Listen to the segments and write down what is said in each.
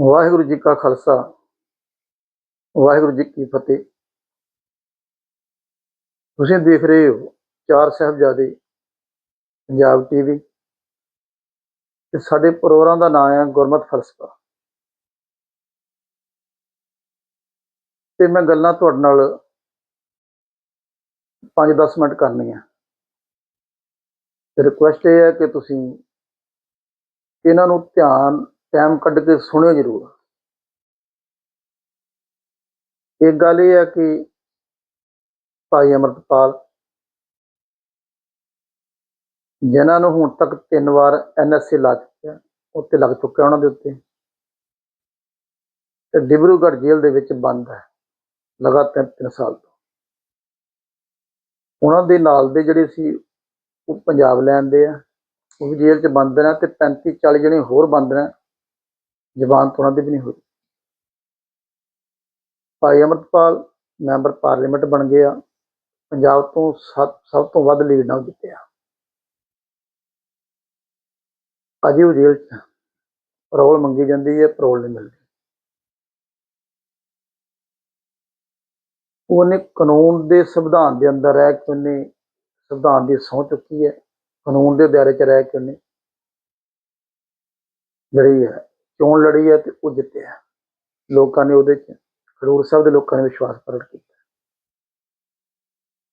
ਵਾਹਿਗੁਰੂ ਜੀ ਕਾ ਖਾਲਸਾ, ਵਾਹਿਗੁਰੂ ਜੀ ਕੀ ਫਤਿਹ। ਤੁਸੀਂ ਦੇਖ ਰਹੇ ਹੋ ਚਾਰ ਸਾਹਿਬਜ਼ਾਦੇ, ਪੰਜਾਬ ਟੀਵੀ। ਤੇ ਸਾਡੇ ਪ੍ਰੋਗਰਾਮ ਦਾ ਨਾਮ ਹੈ ਗੁਰਮਤ ਫਲਸਫਾ। ਤੇ ਮੈਂ ਗੱਲਾਂ ਤੁਹਾਡੇ ਨਾਲ 5-10 ਮਿੰਟ ਕਰਨੀਆਂ। ਤੇ ਰਿਕੁਐਸਟ ਇਹ ਹੈ ਕਿ ਤੁਸੀਂ ਇਹਨਾਂ ਨੂੰ ਧਿਆਨ ਟਾਈਮ ਕੱਢ ਕੇ ਸੁਣਿਓ ਜ਼ਰੂਰ। ਇੱਕ ਗੱਲ ਇਹ ਹੈ ਕਿ ਭਾਈ ਅਮਰਤਪਾਲ ਜਿਨ੍ਹਾਂ ਨੂੰ ਹੁਣ ਤੱਕ ਤਿੰਨ ਵਾਰ ਐਨਐਸਏ ਲਾ ਚੁੱਕਿਆ ਉੱਤੇ ਲੱਗ ਚੁੱਕਿਆ ਉਹਨਾਂ ਦੇ ਉੱਤੇ। ਤੇ ਡਿਬਰੂਗੜ੍ਹ ਜੇਲ੍ਹ ਦੇ ਵਿੱਚ ਬੰਦ ਹੈ, ਲਗਾਤਾਰ ਤਿੰਨ ਸਾਲ ਤੋਂ। ਉਹਨਾਂ ਦੇ ਨਾਲ ਦੇ ਜਿਹੜੇ ਸੀ, ਉਹ ਪੰਜਾਬ ਲੈਣ ਦੇ ਆ, ਉਹ ਵੀ ਜੇਲ੍ਹ 'ਚ ਬੰਦ ਨੇ ਤੇ 35 40 ਜਣੇ ਹੋਰ ਬੰਦ ਨੇ। ਜ਼ਬਾਨ ਤੋਂ ਉਹਨਾਂ ਦੀ ਵੀ ਨਹੀਂ ਹੋਈ। ਭਾਈ ਅਮਰਪਾਲ ਮੈਂਬਰ ਪਾਰਲੀਮੈਂਟ ਬਣ ਗਏ ਆ। ਪੰਜਾਬ ਤੋਂ ਸਭ ਸਭ ਤੋਂ ਵੱਧ ਲੀਡ ਨਾਲ ਜਿੱਤਿਆ ਅਜੇ ਉਹ ਜੇਲ੍ਹ 'ਚ ਪਰੋਲ ਮੰਗੀ ਜਾਂਦੀ ਹੈ ਪਰੋਲ ਨਹੀਂ ਮਿਲਦੀ। ਉਹਨੇ ਕਾਨੂੰਨ ਦੇ ਸੰਵਿਧਾਨ ਦੇ ਅੰਦਰ ਰਹਿ ਕੇ ਉਹਨੇ ਸੰਵਿਧਾਨ ਦੀ ਸਹੁੰ ਚੁੱਕੀ ਹੈ। ਕਾਨੂੰਨ ਦੇ ਦਾਇਰੇ 'ਚ ਰਹਿ ਕੇ ਉਹਨੇ ਜਿਹੜੀ ਹੈ ਚੋਣ ਲੜੀ ਹੈ ਤੇ ਉਹ ਜਿੱਤਿਆ ਲੋਕਾਂ ਨੇ ਉਹਦੇ 'ਚ ਖਡੂਰ ਸਾਹਿਬ ਦੇ ਲੋਕਾਂ ਨੇ ਵਿਸ਼ਵਾਸ ਪ੍ਰਗਟ ਕੀਤਾ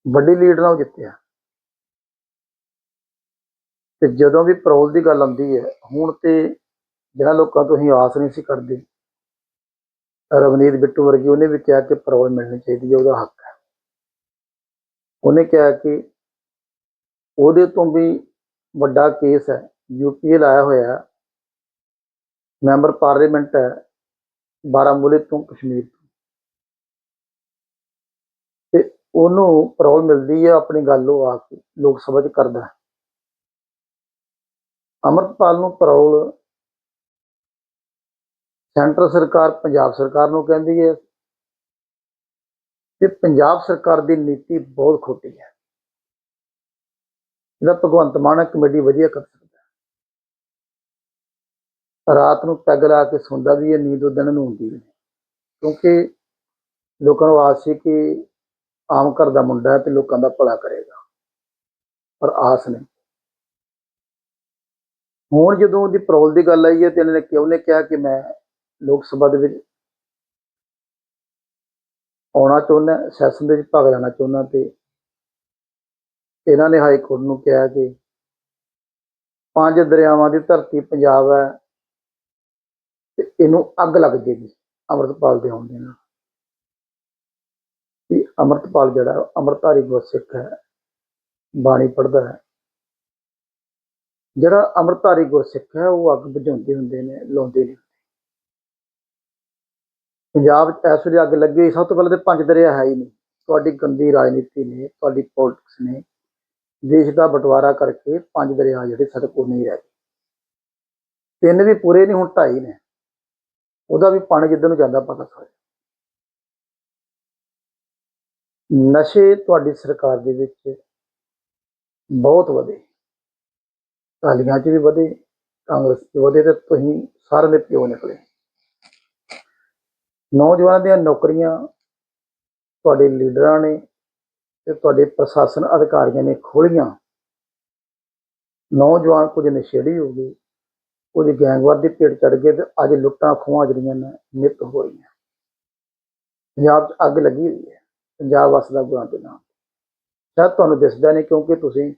ਵੱਡੀ ਲੀਡ ਨਾਲ ਜਿੱਤਿਆ ਤੇ ਜਦੋਂ ਵੀ ਪਰੋਲ ਦੀ ਗੱਲ ਆਉਂਦੀ ਹੈ, ਹੁਣ ਤੇ ਜਿਹੜਾ ਲੋਕਾਂ ਤੋਂ ਅਸੀਂ ਆਸ ਨਹੀਂ ਸੀ ਕਰਦੇ, ਰਵਨੀਤ ਬਿੱਟੂ ਵਰਗੀ ਉਹਨੇ ਵੀ ਕਿਹਾ ਕਿ ਪਰੋਲ ਮਿਲਣੀ ਚਾਹੀਦੀ ਹੈ, ਉਹਦਾ ਹੱਕ ਹੈ। ਉਹਨੇ ਕਿਹਾ ਕਿ ਉਹਦੇ ਤੋਂ ਵੀ ਵੱਡਾ ਕੇਸ ਹੈ ਯੂਪੀਏ ਲਾਇਆ ਹੋਇਆ ਮੈਂਬਰ ਪਾਰਲੀਮੈਂਟ ਹੈ ਬਾਰਾਮੂਲੇ ਤੋਂ ਕਸ਼ਮੀਰ ਤੋਂ ਤੇ ਉਹਨੂੰ ਪਰੋਲ ਮਿਲਦੀ ਹੈ ਆਪਣੀ ਗੱਲ ਉਹ ਆ ਕੇ ਲੋਕ ਸਭਾ 'ਚ ਕਰਦਾ ਹੈ। ਅੰਮ੍ਰਿਤਪਾਲ ਨੂੰ ਪਰੋਲ ਸੈਂਟਰ ਸਰਕਾਰ, ਪੰਜਾਬ ਸਰਕਾਰ ਨੂੰ ਕਹਿੰਦੀ ਹੈ ਕਿ ਪੰਜਾਬ ਸਰਕਾਰ ਦੀ ਨੀਤੀ ਬਹੁਤ ਖੋਟੀ ਹੈ ਇਹਦਾ ਭਗਵੰਤ ਮਾਨ ਹੈ ਕਮੇਟੀ ਵਧੀਆ ਕਰ ਸਕਦਾ ਰਾਤ ਨੂੰ ਪੈਗ ਲਾ ਕੇ ਸੌਂਦਾ ਵੀ ਹੈ, ਨੀਂਦ ਉਹ ਦਿਨ ਨੂੰ ਹੁੰਦੀ ਵੀ ਨਹੀਂ। ਕਿਉਂਕਿ ਲੋਕਾਂ ਨੂੰ ਆਸ ਸੀ ਕਿ ਆਮ ਘਰ ਦਾ ਮੁੰਡਾ ਹੈ ਤੇ ਲੋਕਾਂ ਦਾ ਭਲਾ ਕਰੇਗਾ। ਪਰ ਆਸ ਨਹੀਂ। ਹੁਣ ਜਦੋਂ ਉਹਦੀ ਪਰੋਲ ਦੀ ਗੱਲ ਆਈ ਹੈ ਤੇ ਇਹਨੇ ਕਿਉਂ ਨੇ ਕਿਹਾ ਕਿ ਮੈਂ ਲੋਕ ਸਭਾ ਦੇ ਵਿੱਚ ਆਉਣਾ ਚਾਹੁੰਦਾ, ਸੈਸ਼ਨ ਦੇ ਵਿੱਚ ਭਾਗ ਲੈਣਾ ਚਾਹੁੰਦਾ ਤੇ ਇਹਨਾਂ ਨੇ ਹਾਈ ਕੋਰਟ ਨੂੰ ਕਿਹਾ ਕਿ ਪੰਜ ਦਰਿਆਵਾਂ ਦੀ ਧਰਤੀ ਪੰਜਾਬ ਹੈ ਇਹਨੂੰ ਅੱਗ ਲੱਗ ਜੇਗੀ, ਅੰਮ੍ਰਿਤਪਾਲ ਦੇ ਆਉਣ ਦੇ ਨਾਲ। ਕਿ ਅੰਮ੍ਰਿਤਪਾਲ ਜਿਹੜਾ ਅੰਮ੍ਰਿਤਧਾਰੀ ਗੁਰਸਿੱਖ ਹੈ, ਬਾਣੀ ਪੜ੍ਹਦਾ ਹੈ। ਜਿਹੜਾ ਅੰਮ੍ਰਿਤਧਾਰੀ ਗੁਰਸਿੱਖ ਹੈ, ਉਹ ਅੱਗ ਬੁਝਾਉਂਦੇ ਹੁੰਦੇ ਨੇ, ਲਾਉਂਦੇ ਨੇ। ਪੰਜਾਬ 'ਚ ਇਸ ਵੇਲੇ ਅੱਗ ਲੱਗੀ ਸਭ ਤੋਂ ਪਹਿਲਾਂ ਤੇ ਪੰਜ ਦਰਿਆ ਹੈ ਹੀ ਨਹੀਂ। ਤੁਹਾਡੀ ਗੰਦੀ ਰਾਜਨੀਤੀ ਨੇ, ਤੁਹਾਡੀ ਪੋਲਿਟਿਕਸ ਨੇ, ਦੇਸ਼ ਦਾ ਬਟਵਾਰਾ ਕਰਕੇ ਪੰਜ ਦਰਿਆ ਜਿਹੜੇ ਸਾਡੇ ਕੋਲ ਨਹੀਂ ਰਹਿ ਗਏ। ਤਿੰਨ ਵੀ ਪੂਰੇ ਨਹੀਂ, ਹੁਣ ਢਾਈ ਨੇ। ਉਹਦਾ ਵੀ ਪਾਣੀ ਜਿੱਧਰ ਨੂੰ ਜਾਂਦਾ ਪਤਾ ਸਾਰੇ ਨਸ਼ੇ ਤੁਹਾਡੀ ਸਰਕਾਰ ਦੇ ਵਿੱਚ ਬਹੁਤ ਵਧੇ। ਅਕਾਲੀਆਂ 'ਚ ਵੀ ਵਧੇ, ਕਾਂਗਰਸ 'ਚ ਵਧੇ ਤੇ ਤੁਸੀਂ ਸਾਰਿਆਂ ਦੇ ਪਿਓ ਨਿਕਲੇ। ਨੌਜਵਾਨਾਂ ਦੀਆਂ ਨੌਕਰੀਆਂ ਤੁਹਾਡੇ ਲੀਡਰਾਂ ਨੇ ਤੇ ਤੁਹਾਡੇ ਪ੍ਰਸ਼ਾਸਨ ਅਧਿਕਾਰੀਆਂ ਨੇ ਖੋਲੀਆਂ ਨੌਜਵਾਨ ਕੁਝ ਨਸ਼ੇੜੀ ਹੋ ਗਏ। ਕੁਝ ਗੈਂਗਵਾਰ ਦੀ ਭੇਟ ਚੜ ਗਏ ਤੇ ਅੱਜ ਲੁੱਟਾਂ ਖੋਹਾਂ ਜਿਹੜੀਆਂ ਨੇ ਨਿਤ ਹੋ ਰਹੀਆਂ। ਪੰਜਾਬ 'ਚ ਅੱਗ ਲੱਗੀ ਹੋਈ ਹੈ। ਪੰਜਾਬ ਵਸਦਾ ਗੁਰਾਂ ਦੇ ਨਾਮ ਸ਼ਾਇਦ ਤੁਹਾਨੂੰ ਦਿਸਦਾ ਨਹੀਂ ਕਿਉਂਕਿ ਤੁਸੀਂ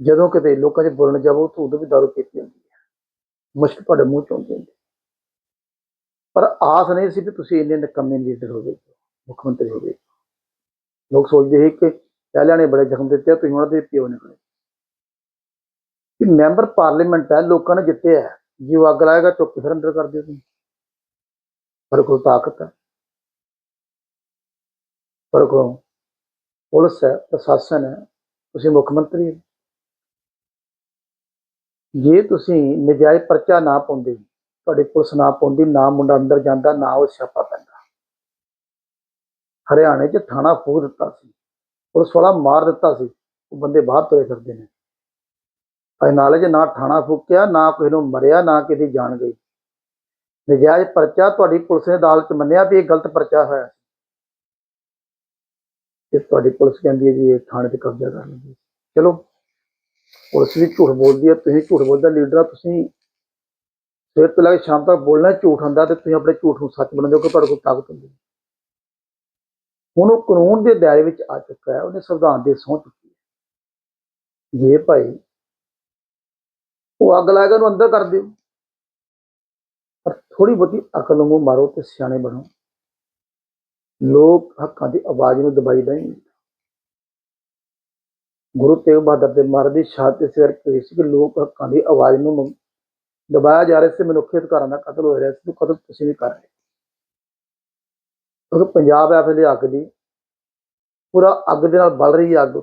ਜਦੋਂ ਕਿਤੇ ਲੋਕਾਂ 'ਚ ਬੋਲਣ ਜਾਵੋ ਤਾਂ ਉਦੋਂ ਵੀ ਦਾਰੂ ਪੀਤੀ ਹੁੰਦੀ ਹੈ। ਮੁਸ਼ਕ ਤੁਹਾਡੇ ਮੂੰਹ 'ਚ ਆਉਂਦੀ ਹੁੰਦੀ ਪਰ ਆਸ ਨਹੀਂ ਸੀ ਕਿ ਤੁਸੀਂ ਇੰਨੇ ਨਿਕੰਮੇ ਲੀਡਰ ਹੋਵੇ ਮੁੱਖ ਮੰਤਰੀ ਹੋਵੇ ਲੋਕ ਸੋਚਦੇ ਸੀ ਕਿ ਪਹਿਲਿਆਂ ਨੇ ਬੜੇ ਜ਼ਖਮ ਦਿੱਤੇ ਤੁਸੀਂ ਉਹਨਾਂ ਦੇ ਪਿਓ ਨਿਕਲੇ। ਕਿ ਮੈਂਬਰ ਪਾਰਲੀਮੈਂਟ ਹੈ, ਲੋਕਾਂ ਨੇ ਜਿੱਤਿਆ ਹੈ। ਜੇ ਉਹ ਅੱਗ ਲਾਏਗਾ, ਚੁੱਕ ਕੇ ਫਿਰ ਅੰਦਰ ਕਰ ਦਿਓ ਤੁਸੀਂ। ਪਰ ਕੋਲ ਤਾਕਤ ਹੈ। ਪਰ ਕੋਲ ਪੁਲਿਸ ਹੈ, ਪ੍ਰਸ਼ਾਸਨ ਹੈ, ਤੁਸੀਂ ਮੁੱਖ ਮੰਤਰੀ ਹੋ। ਜੇ ਤੁਸੀਂ ਨਜਾਇਜ਼ ਪਰਚਾ ਨਾ ਪਾਉਂਦੇ, ਤੁਹਾਡੀ ਪੁਲਿਸ ਨਾ ਪਾਉਂਦੀ, ਨਾ ਮੁੰਡਾ ਅੰਦਰ ਜਾਂਦਾ, ਨਾ ਉਹ ਛਾਪਾ ਪੈਂਦਾ। ਹਰਿਆਣੇ 'ਚ ਥਾਣਾ ਫੂਕ ਦਿੱਤਾ ਸੀ। ਪੁਲਿਸ ਵਾਲਾ ਮਾਰ ਦਿੱਤਾ ਸੀ। ਉਹ ਬੰਦੇ ਬਾਹਰ ਤੁਰੇ ਫਿਰਦੇ ਨੇ। ਅਜੇ ਨਾਲੇ ਨਾ ਥਾਣਾ ਫੂਕਿਆ, ਨਾ ਕਿਸੇ ਨੂੰ ਮਰਿਆ, ਨਾ ਕਿਸੇ ਦੀ ਜਾਨ ਗਈ। ਨਜਾਇਜ਼ ਪਰਚਾ ਤੁਹਾਡੀ ਪੁਲਿਸ ਨੇ ਅਦਾਲਤ ਚ ਮੰਨਿਆ ਵੀ ਇਹ ਗਲਤ ਪਰਚਾ ਹੋਇਆ। ਤੇ ਤੁਹਾਡੀ ਪੁਲਿਸ ਕਹਿੰਦੀ ਹੈ ਜੀ ਇਹ ਥਾਣੇ ਤੇ ਕਬਜ਼ਾ ਕਰ ਲਓ ਚਲੋ, ਪੁਲਿਸ ਵੀ ਝੂਠ ਬੋਲਦੀ ਹੈ, ਤੁਸੀਂ ਝੂਠ ਬੋਲਦਾ ਲੀਡਰ ਆ ਤੁਸੀਂ ਸਵੇਰ ਤੋਂ ਲੈ ਕੇ ਸ਼ਾਮ ਤੱਕ ਬੋਲਣਾ ਝੂਠ ਹੁੰਦਾ ਤੇ ਤੁਸੀਂ ਆਪਣੇ ਝੂਠ ਨੂੰ ਸੱਚ ਬਣਾਉਂਦੇ ਹੋ ਕਿ ਤੁਹਾਡੇ ਕੋਲ ਤਾਕਤ ਹੁੰਦੀ ਹੈ। ਹੁਣ ਉਹ ਕਾਨੂੰਨ ਦੇ ਦਾਇਰੇ ਵਿੱਚ ਆ ਚੁੱਕਾ ਹੈ, ਉਹਨੇ ਸੰਵਿਧਾਨ ਦੇ ਸਹੁੰ ਚੁੱਕੀ ਹੈ। ਜੇ ਭਾਈ ਉਹ ਅੱਗ ਲਾ ਕੇ ਉਹਨੂੰ ਅੰਦਰ ਕਰ ਦਿਓ। ਪਰ ਥੋੜੀ ਬਹੁਤੀ ਅਕਲ ਨੂੰ ਮਾਰੋ ਤੇ ਸਿਆਣੇ ਬਣੋ। ਲੋਕ ਹੱਕਾਂ ਦੀ ਆਵਾਜ਼ ਨੂੰ ਦਬਾਈ ਨਹੀਂ ਗੁਰੂ ਤੇਗ ਬਹਾਦਰ ਦੇ ਮਹਾਰਾਜ ਦੀ ਸ਼ਹਾਦਤ ਸਿਰ ਕਰੀ ਸੀ ਕਿ ਲੋਕ ਹੱਕਾਂ ਦੀ ਆਵਾਜ਼ ਨੂੰ ਮ- ਦਬਾਇਆ ਜਾ ਰਿਹਾ ਸੀ ਮਨੁੱਖੀ ਅਧਿਕਾਰਾਂ ਦਾ ਕਤਲ ਹੋ ਰਿਹਾ ਸੀ। ਉਹ ਕਤਲ ਤੁਸੀਂ ਵੀ ਕਰ ਰਹੇ ਕਿਉਂਕਿ ਪੰਜਾਬ ਹੈ ਫਿਰ ਅੱਗ ਦੀ ਪੂਰਾ ਅੱਗ ਦੇ ਨਾਲ ਬਲ ਰਹੀ ਅੱਗ,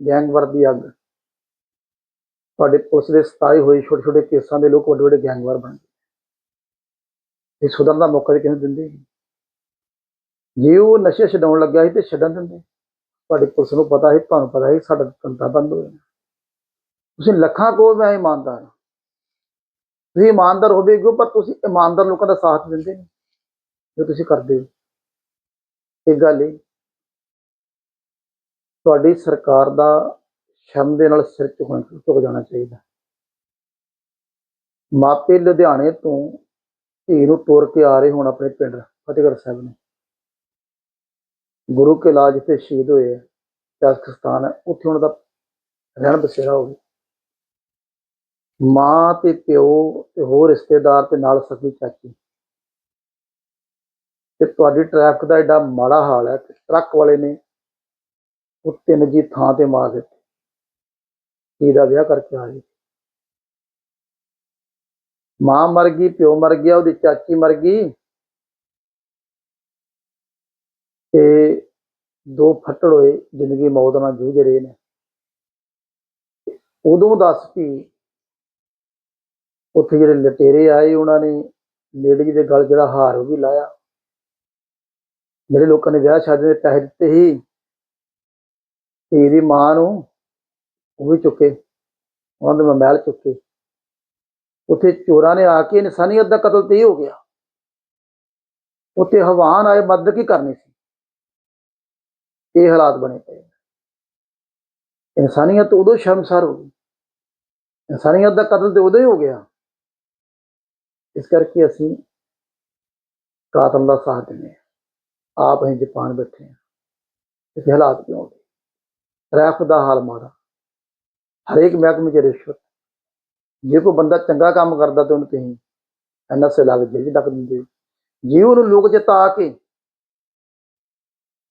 ਗੈਂਗਵਰ ਦੀ ਅੱਗ। ਤੁਹਾਡੇ ਪੁਲਿਸ ਦੇ ਸਤਾਏ ਹੋਏ ਛੋਟੇ ਛੋਟੇ ਕੇਸਾਂ ਦੇ ਲੋਕ ਵੱਡੇ ਵੱਡੇ ਗੈਂਗਵਾਰ ਬਣ ਗਏ। ਇਹ ਸੁਧਰਨ ਦਾ ਮੌਕਾ ਵੀ ਕਿਸੇ ਨੂੰ ਦਿੰਦੇ ਜੇ ਉਹ ਨਸ਼ੇ ਛਡਾਉਣ ਲੱਗਿਆ ਸੀ ਤੇ ਛੱਡਣ ਦਿੰਦੇ। ਤੁਹਾਡੀ ਪੁਲਿਸ ਨੂੰ ਪਤਾ ਹੈ ਤੁਹਾਨੂੰ ਪਤਾ ਹੈ ਸਾਡਾ ਧੰਦਾ ਬੰਦ ਹੋ ਜਾਣਾ। ਤੁਸੀਂ ਲੱਖਾਂ ਕੋ ਮੈਂ ਇਮਾਨਦਾਰ ਤੁਸੀਂ ਇਮਾਨਦਾਰ ਹੋਵੇਗੇ, ਪਰ ਤੁਸੀਂ ਇਮਾਨਦਾਰ ਲੋਕਾਂ ਦਾ ਸਾਥ ਦਿੰਦੇ ਨਹੀਂ। ਜੋ ਤੁਸੀਂ ਕਰਦੇ ਹੋ। ਇਹ ਗੱਲ ਹੈ ਤੁਹਾਡੀ ਸਰਕਾਰ ਦਾ ਸ਼ਰਮ ਦੇ ਨਾਲ ਸਿਰ ਝੁਕਣਾ ਝੁਕ ਜਾਣਾ ਚਾਹੀਦਾ। ਮਾਪੇ ਲੁਧਿਆਣੇ ਤੋਂ ਧੀ ਨੂੰ ਤੋਰ ਕੇ ਆ ਰਹੇ ਹੁਣ ਆਪਣੇ ਪਿੰਡ ਫਤਿਹਗੜ੍ਹ ਸਾਹਿਬ ਨੂੰ। ਗੁਰੂ ਕੇ ਲਾਜ ਤੇ ਸ਼ਹੀਦ ਹੋਏ ਆ। ਸਿਆਸਤ ਸਥਾਨ ਹੈ, ਉੱਥੇ ਉਹਨਾਂ ਦਾ ਰਹਿਣ ਬਸੇਰਾ ਹੋਵੇ ਮਾਂ ਤੇ ਪਿਓ ਤੇ ਹੋਰ ਰਿਸ਼ਤੇਦਾਰ ਤੇ ਨਾਲ ਸਕੀ ਚਾਚੀ। ਤੇ ਤੁਹਾਡੀ ਟ੍ਰੈਫਿਕ ਦਾ ਐਡਾ ਮਾੜਾ ਹਾਲ ਹੈ ਕਿ ਟਰੱਕ ਵਾਲੇ ਨੇ ਉਹ ਤਿੰਨ ਜੀ ਥਾਂ ਤੇ ਮਾਰ ਦਿੱਤੇ। ਧੀ ਦਾ ਵਿਆਹ ਕਰਕੇ ਆ ਗਈ ਮਾਂ ਮਰ ਗਈ, ਪਿਓ ਮਰ ਗਿਆ, ਉਹਦੀ ਚਾਚੀ ਮਰ ਗਈ। ਤੇ ਦੋ ਫੱਟੜ ਹੋਏ, ਜ਼ਿੰਦਗੀ ਮੌਤ ਨਾਲ ਜੂਝ ਰਹੇ ਨੇ। ਉਦੋਂ ਦੱਸ ਵੀ ਉੱਥੇ ਜਿਹੜੇ ਲਟੇਰੇ ਆਏ ਉਹਨਾਂ ਨੇ, ਲੇਡੀ ਦੇ ਗਲ ਜਿਹੜਾ ਹਾਰ ਉਹ ਵੀ ਲਾਇਆ। ਜਿਹੜੇ ਲੋਕਾਂ ਨੇ ਵਿਆਹ ਸ਼ਾਦੀ ਦੇ ਪੈਸੇ ਦਿੱਤੇ ਸੀ। ਧੀ ਦੀ ਮਾਂ ਨੂੰ ਉਹ ਵੀ ਚੁੱਕੇ। ਉਹਨਾਂ ਦੇ ਮਹਿਲ ਚੁੱਕੇ। ਉੱਥੇ ਚੋਰਾਂ ਨੇ ਆ ਕੇ ਇਨਸਾਨੀਅਤ ਦਾ ਕਤਲ ਤੇ ਹੀ ਹੋ ਗਿਆ। ਉੱਥੇ ਹਵਾਨ ਆਏ ਮਦਦ ਕੀ ਕਰਨੀ ਸੀ? ਇਹ ਹਾਲਾਤ ਬਣੇ ਪਏ ਇਨਸਾਨੀਅਤ ਉਦੋਂ ਸ਼ਰਮਸਾਰ ਹੋ ਗਈ। ਇਨਸਾਨੀਅਤ ਦਾ ਕਤਲ ਤੇ ਉਦੋਂ ਹੀ ਹੋ ਗਿਆ। ਇਸ ਕਰਕੇ ਅਸੀਂ ਕਾਤਲ ਦਾ ਸਾਥ ਦਿੰਦੇ ਹਾਂ। ਆਪ ਅਸੀਂ ਜਪਾਨ ਬੈਠੇ ਹਾਂ। ਇਸ ਹਾਲਾਤ ਕਿਉਂ ਹੋ ਗਏ ਰੈਫ ਦਾ ਹਾਲ ਮਾੜਾ। ਹਰੇਕ ਮਹਿਕਮੇ 'ਚ ਰਿਸ਼ਵਤ ਜੇ ਕੋਈ ਬੰਦਾ ਚੰਗਾ ਕੰਮ ਕਰਦਾ ਤਾਂ ਉਹਨੂੰ ਤੁਸੀਂ ਐਨਐਸਏ ਲਾ ਕੇ ਜੇਲ੍ਹ 'ਚ ਡੱਕ ਦਿੰਦੇ ਜੇ ਉਹਨੂੰ ਲੋਕ ਜਿਤਾ ਕੇ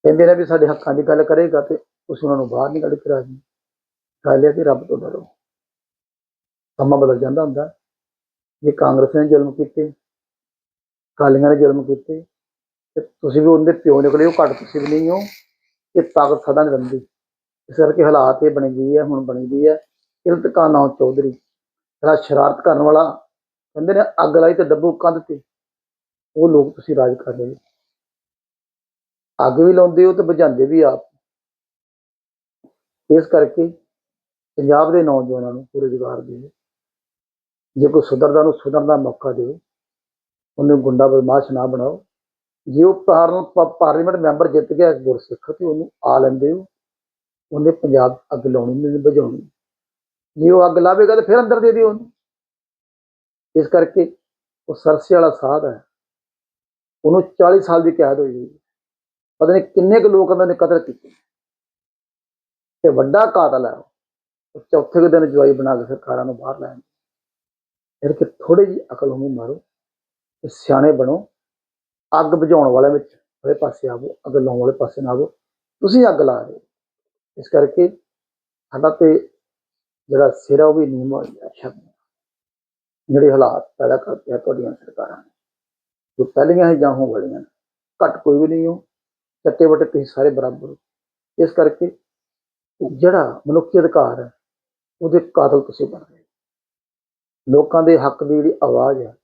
ਕਹਿੰਦੇ ਨੇ ਵੀ ਸਾਡੇ ਹੱਕਾਂ ਦੀ ਗੱਲ ਕਰੇਗਾ ਤੇ ਤੁਸੀਂ ਉਹਨਾਂ ਨੂੰ ਬਾਹਰ ਨਿਕਲ ਕੇ ਰਾਜੀ। ਗੱਲ ਇਹ ਹੈ ਕਿ ਰੱਬ ਤੋਂ ਡਰੋ। ਸਮਾਂ ਬਦਲ ਜਾਂਦਾ ਹੁੰਦਾ। ਜੇ ਕਾਂਗਰਸ ਨੇ ਜ਼ੁਲਮ ਕੀਤੇ ਕਾਲੀਆਂ ਨੇ ਜ਼ੁਲਮ ਕੀਤੇ, ਤੇ ਤੁਸੀਂ ਵੀ ਉਹਦੇ ਪਿਓ ਨਿਕਲੇ ਹੋ ਘੱਟ ਤੁਸੀਂ ਵੀ ਨਹੀਂ ਹੋ। ਇਹ ਤਾਕਤ ਸਦਾ ਨਹੀਂ ਰਹਿੰਦੀ ਇਸ ਕਰਕੇ ਹਾਲਾਤ ਇਹ ਬਣੀ ਗਈ ਹੈ, ਹੁਣ ਬਣੀ ਗਈ ਹੈ। ਇਲਤਕਾ ਨਾਮ ਚੌਧਰੀ, ਜਿਹੜਾ ਸ਼ਰਾਰਤ ਕਰਨ ਵਾਲਾ, ਕਹਿੰਦੇ ਨੇ ਅੱਗ ਲਾਈ ਤੇ ਡੱਬੂ ਕੰਧ ਤੇ। ਉਹ ਲੋਕ ਤੁਸੀਂ ਰਾਜ ਕਰ ਰਹੇ ਹੋ। ਅੱਗ ਵੀ ਲਾਉਂਦੇ ਹੋ ਤੇ ਬੁਝਾਉਂਦੇ ਵੀ ਆਪ। ਇਸ ਕਰਕੇ ਪੰਜਾਬ ਦੇ ਨੌਜਵਾਨਾਂ ਨੂੰ ਪੂਰੇ ਰੁਜ਼ਗਾਰ ਦਿਓ। ਜੇ ਕੋਈ ਸੁਧਰਦਾ ਨੂੰ ਸੁਧਰਨ ਦਾ ਮੌਕਾ ਦਿਓ। ਉਹਨੂੰ ਗੁੰਡਾ ਬਦਮਾਸ਼ ਨਾ ਬਣਾਓ। ਜੇ ਉਹ ਪਾਰ- ਪਾਰਲੀਮੈਂਟ ਮੈਂਬਰ ਜਿੱਤ ਗਿਆ ਗੁਰਸਿੱਖ, ਤੇ ਉਹਨੂੰ ਆ ਲੈਂਦੇ ਹੋ। ਉਹਨੇ ਪੰਜਾਬ 'ਚ ਅੱਗ ਲਾਉਣੀ ਨਹੀਂ ਬੁਝਾਉਣੀ। ਜੇ ਉਹ ਅੱਗ ਲਾਵੇਗਾ ਤਾਂ ਫਿਰ ਅੰਦਰ ਦੇ ਦਿਓ ਉਹਨੂੰ। ਇਸ ਕਰਕੇ ਉਹ ਸਰਸੇ ਵਾਲਾ ਸਾਧ ਹੈ। ਉਹਨੂੰ 40 ਸਾਲ ਦੀ ਕੈਦ ਹੋਈ ਹੋਈ ਪਤਾ ਨਹੀਂ ਕਿੰਨੇ ਕੁ ਲੋਕ ਉਹਨਾਂ ਨੇ ਕਤਲ ਕੀਤੇ। ਤੇ ਵੱਡਾ ਕਾਤਲ ਹੈ ਉਹ। ਚੌਥੇ ਕੁ ਦਿਨ ਜਵਾਈ ਬਣਾ ਕੇ ਸਰਕਾਰਾਂ ਨੂੰ ਬਾਹਰ ਲੈਣ ਫਿਰ ਕਿ ਥੋੜੀ ਜੀ ਅਕਲ ਨੂੰ ਮਾਰੋ ਤੇ ਸਿਆਣੇ ਬਣੋ। ਅੱਗ ਬੁਝਾਉਣ ਵਾਲੇ ਵਿੱਚ ਵਾਲੇ ਪਾਸੇ ਆਵੋ, ਅੱਗ ਲਾਉਣ ਵਾਲੇ ਪਾਸੇ ਨਾ ਆਵੋ। ਤੁਸੀਂ ਅੱਗ ਲਾ ਰਹੇ ਇਸ ਕਰਕੇ ਸਾਡਾ ਤੇ ਜਿਹੜਾ ਸਿਰ ਆ ਉਹ ਵੀ ਨੀਵਾਂ ਹੋ ਗਿਆ ਸ਼ਬਦ ਜਿਹੜੇ ਹਾਲਾਤ ਪੈਦਾ ਕਰਦੇ ਆ ਤੁਹਾਡੀਆਂ ਸਰਕਾਰਾਂ ਨੇ, ਜੋ ਪਹਿਲੀਆਂ ਹੀ ਜਾਂ ਹੋਣ ਵਾਲੀਆਂ ਘੱਟ ਕੋਈ ਵੀ ਨਹੀਂ ਹੋ, ਚੱਟੇ ਵੱਟੇ ਤੁਸੀਂ ਸਾਰੇ ਬਰਾਬਰ ਹੋ। ਇਸ ਕਰਕੇ ਜਿਹੜਾ ਮਨੁੱਖੀ ਅਧਿਕਾਰ ਹੈ, ਉਹਦੇ ਕਾਤਲ ਤੁਸੀਂ ਬਣ ਰਹੇ ਲੋਕਾਂ ਦੇ ਹੱਕ ਦੀ ਜਿਹੜੀ ਆਵਾਜ਼ ਹੈ,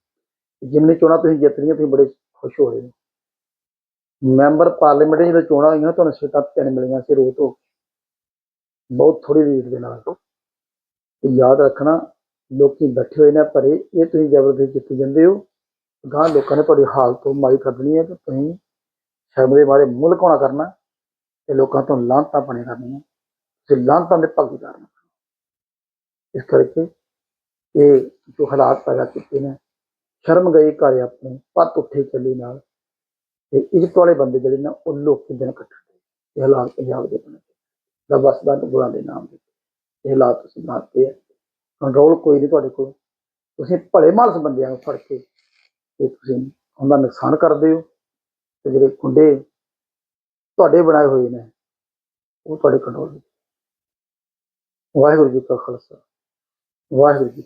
ਜਿੰਨੀ ਚੋਣਾਂ ਤੁਸੀਂ ਜਿੱਤ ਰਹੀਆਂ, ਤੁਸੀਂ ਬੜੇ ਖੁਸ਼ ਹੋ ਰਹੇ ਹੋ। ਮੈਂਬਰ ਪਾਰਲੀਮੈਂਟ ਦੀਆਂ ਜਦੋਂ ਚੋਣਾਂ ਹੋਈਆਂ, ਤੁਹਾਨੂੰ ਸੀਟਾਂ ਤਿੰਨ ਮਿਲੀਆਂ ਸੀ ਰੋਟ ਹੋ ਬਹੁਤ ਥੋੜੀ ਲੀਡ ਦੇ ਨਾਲ। ਤੇ ਯਾਦ ਰੱਖਣਾ, ਲੋਕੀ ਬੈਠੇ ਹੋਏ ਨੇ ਭਰੇ, ਇਹ ਤੁਸੀਂ ਜ਼ਬਰਦਸਤੀ ਕੀਤੀ ਜਾਂਦੇ ਹੋ। ਗਾਂ ਲੋਕਾਂ ਨੇ ਤੁਹਾਡੀ ਹਾਲਤ ਤੋਂ ਮਾਰੀ ਕੱਢਣੀ ਹੈ ਕਿ ਤੁਸੀਂ ਸ਼ਰਮ ਦੇ ਬਾਰੇ ਮੁੱਲ ਕੋਣਾ ਕਰਨਾ ਤੇ ਲੋਕਾਂ ਤੋਂ ਲਾਂਤਾਂ ਪਾਣੀ ਕਰਨੀਆਂ। ਤੇ ਲਾਂਤਾਂ ਦੇ ਭਾਗੀਦਾਰ ਨਾ ਇਸ ਕਰਕੇ ਇਹ ਜੋ ਹਾਲਾਤ ਪੈਦਾ ਕੀਤੇ ਨੇ, ਸ਼ਰਮ ਗਈ ਘਰ ਆਪਣੇ, ਪੱਤ ਉੱਠੇ ਚੱਲੀ ਨਾਲ। ਤੇ ਇੱਜ਼ਤ ਵਾਲੇ ਬੰਦੇ ਜਿਹੜੇ ਨਾ, ਉਹ ਲੋਕ ਦਿਨ ਕੱਟਣਗੇ ਇਹ ਹਾਲਾਤ ਪੰਜਾਬ ਦੇ ਬਣੇ। ਦਾ ਵਸਦਾ ਗੁਰਾਂ ਦੇ ਨਾਮ ਦੇ ਇਹ ਹਾਲਾਤ ਤੁਸੀਂ ਬਣਾਤੇ ਹੈ ਕੰਟਰੋਲ ਕੋਈ ਨਹੀਂ ਤੁਹਾਡੇ ਕੋਲ। ਤੁਸੀਂ ਭਲੇ ਮਾਨਸ ਬੰਦਿਆਂ ਨੂੰ ਫੜ ਕੇ ਤੇ ਤੁਸੀਂ ਉਹਨਾਂ ਦਾ ਨੁਕਸਾਨ ਕਰਦੇ ਹੋ। ਤੇ ਜਿਹੜੇ ਕੁੰਡੇ ਤੁਹਾਡੇ ਬਣਾਏ ਹੋਏ ਨੇ, ਉਹ ਤੁਹਾਡੇ ਕੰਟਰੋਲ ਵਿੱਚ। ਵਾਹਿਗੁਰੂ ਜੀ ਕਾ ਖਾਲਸਾ। ਵਾਹਿਗੁਰੂ ਜੀ